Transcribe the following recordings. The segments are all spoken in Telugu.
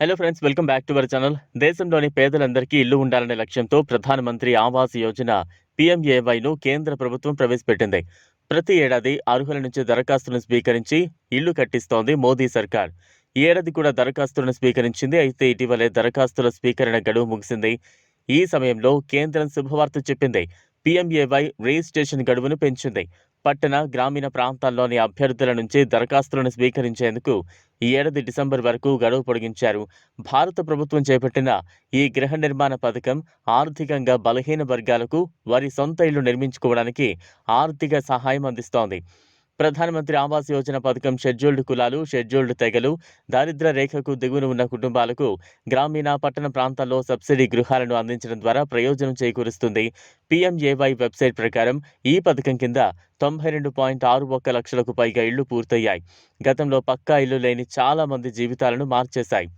Hello friends welcome back to our channel దేశంలోని పేదలందరికీ ఇల్లు ఉండాలనే లక్ష్యంతో ప్రధానమంత్రి ఆవాస్ యోజన పీఎంఏవైను కేంద్ర ప్రభుత్వం ప్రవేశపెట్టింది. ప్రతి ఏడాది అర్హుల నుంచి దరఖాస్తులను స్వీకరించి ఇల్లు కట్టిస్తోంది మోదీ సర్కార్. ఈ ఏడాది కూడా దరఖాస్తులను స్వీకరించింది. అయితే ఇటీవలే దరఖాస్తుల స్వీకరణ గడువు ముగిసింది. ఈ సమయంలో కేంద్రం శుభవార్త చెప్పింది. పీఎంఏవై రిజిస్ట్రేషన్ గడువును పెంచింది. పట్టణ గ్రామీణ ప్రాంతాల్లోని అభ్యర్థుల నుంచి దరఖాస్తులను స్వీకరించేందుకు ఈ ఏడాది డిసెంబర్ వరకు గడువు పొడిగించారు. భారత ప్రభుత్వం చేపట్టిన ఈ గృహ నిర్మాణ పథకం ఆర్థికంగా బలహీన వర్గాలకు వారి సొంత ఇల్లు నిర్మించుకోవడానికి ఆర్థిక సహాయం అందిస్తోంది. ప్రధానమంత్రి ఆవాస్ యోజన పథకం షెడ్యూల్డ్ కులాలు షెడ్యూల్డ్ తెగలు దారిద్ర రేఖకు దిగువన ఉన్న కుటుంబాలకు గ్రామీణ పట్టణ ప్రాంతాల్లో సబ్సిడీ గృహాలను అందించడం ద్వారా ప్రయోజనం చేకూరుస్తుంది. పీఎంఏవై వెబ్సైట్ ప్రకారం ఈ పథకం కింద తొంభై రెండు పాయింట్ ఆరు ఒక్క లక్షలకు పైగా ఇళ్ళు పూర్తయ్యాయి. గతంలో పక్కా ఇల్లు లేని చాలా మంది జీవితాలను మార్చేశాయి.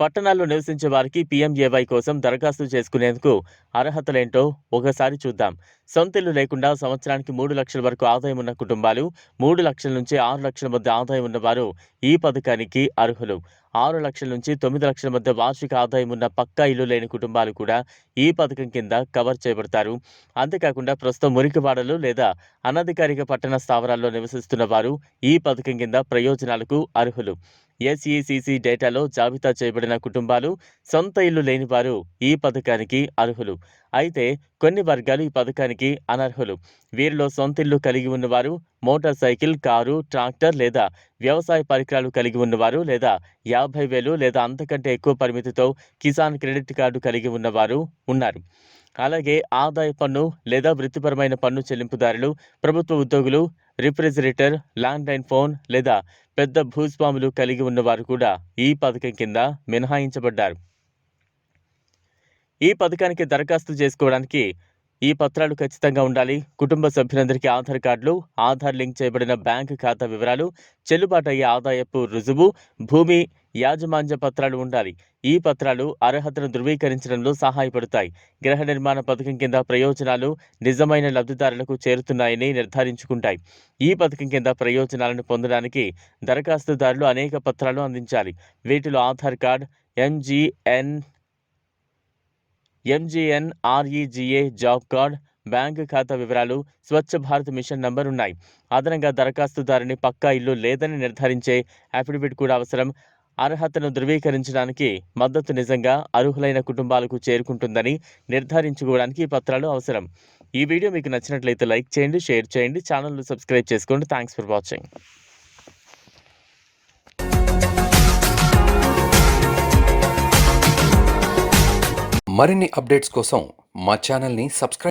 పట్టణాల్లో నివసించే వారికి పీఎంఏవై కోసం దరఖాస్తు చేసుకునేందుకు అర్హతలేంటో ఒకసారి చూద్దాం. సొంత ఇల్లు లేకుండా సంవత్సరానికి మూడు లక్షల వరకు ఆదాయం ఉన్న కుటుంబాలు మూడు లక్షల నుంచి ఆరు లక్షల మధ్య ఆదాయం ఉన్నవారు ఈ పథకానికి అర్హులు. ఆరు లక్షల నుంచి తొమ్మిది లక్షల మధ్య వార్షిక ఆదాయం ఉన్న పక్కా ఇల్లు లేని కుటుంబాలు కూడా ఈ పథకం కింద కవర్ చేయబడతారు. అంతేకాకుండా ప్రస్తుతం మురికివాడలు లేదా అనధికారిక పట్టణ స్థావరాల్లో నివసిస్తున్న వారు ఈ పథకం కింద ప్రయోజనాలకు అర్హులు. ఎస్ఈసిసి డేటాలో జాబితా చేయబడిన కుటుంబాలు సొంత ఇల్లు లేని వారు ఈ పథకానికి అర్హులు. అయితే కొన్ని వర్గాలు ఈ పథకానికి అనర్హులు. వీరిలో సొంత ఇల్లు కలిగి ఉన్నవారు మోటార్ సైకిల్ కారు ట్రాక్టర్ లేదా వ్యవసాయ పరికరాలు కలిగి ఉన్నవారు లేదా యాభై వేలు లేదా అంతకంటే ఎక్కువ పరిమితితో కిసాన్ క్రెడిట్ కార్డు కలిగి ఉన్నవారు ఉన్నారు. అలాగే ఆదాయ పన్ను లేదా వృత్తిపరమైన పన్ను చెల్లింపుదారులు ప్రభుత్వ ఉద్యోగులు రిఫ్రిజిరేటర్ ల్యాండ్లైన్ ఫోన్ లేదా పెద్ద భూస్వాములు కలిగి ఉన్నవారు కూడా ఈ పథకం కింద మినహాయించబడ్డారు. ఈ పథకానికి దరఖాస్తు చేసుకోవడానికి ఈ పత్రాలు ఖచ్చితంగా ఉండాలి. కుటుంబ సభ్యులందరికీ ఆధార్ కార్డులు ఆధార్ లింక్ చేయబడిన బ్యాంకు ఖాతా వివరాలు చెల్లుబాటు అయ్యే ఆదాయపు రుజువు భూమి యాజమాన్య పత్రాలు ఉండాలి. ఈ పత్రాలు అర్హతను ధృవీకరించడంలో సహాయపడతాయి. గృహ నిర్మాణ పథకం కింద ప్రయోజనాలు నిజమైన లబ్ధిదారులకు చేరుతున్నాయని నిర్ధారించుకుంటాయి. ఈ పథకం కింద ప్రయోజనాలను పొందడానికి దరఖాస్తుదారులు అనేక పత్రాలు అందించాలి. వీటిలో Aadhaar card MGN MGNREGA job card bank ఖాతా వివరాలు స్వచ్ఛ భారత్ మిషన్ నంబర్ ఉన్నాయి. అదనంగా దరఖాస్తుదారుని పక్కా ఇల్లు లేదని నిర్ధారించే అఫిడవిట్ కూడా అవసరం. అర్హతను ధృవీకరించడానికి మద్దతు నిజంగా అర్హులైన కుటుంబాలకు చేరుకుంటుందని నిర్ధారించుకోవడానికి ఈ పత్రాలు అవసరం. ఈ వీడియో మీకు నచ్చినట్లయితే లైక్ చేయండి షేర్ చేయండి ఛానల్ను సబ్స్క్రైబ్ చేసుకోండి. Thanks for watching. మరిన్ని అప్డేట్స్ కోసం మా ఛానల్ని సబ్స్క్రైబ్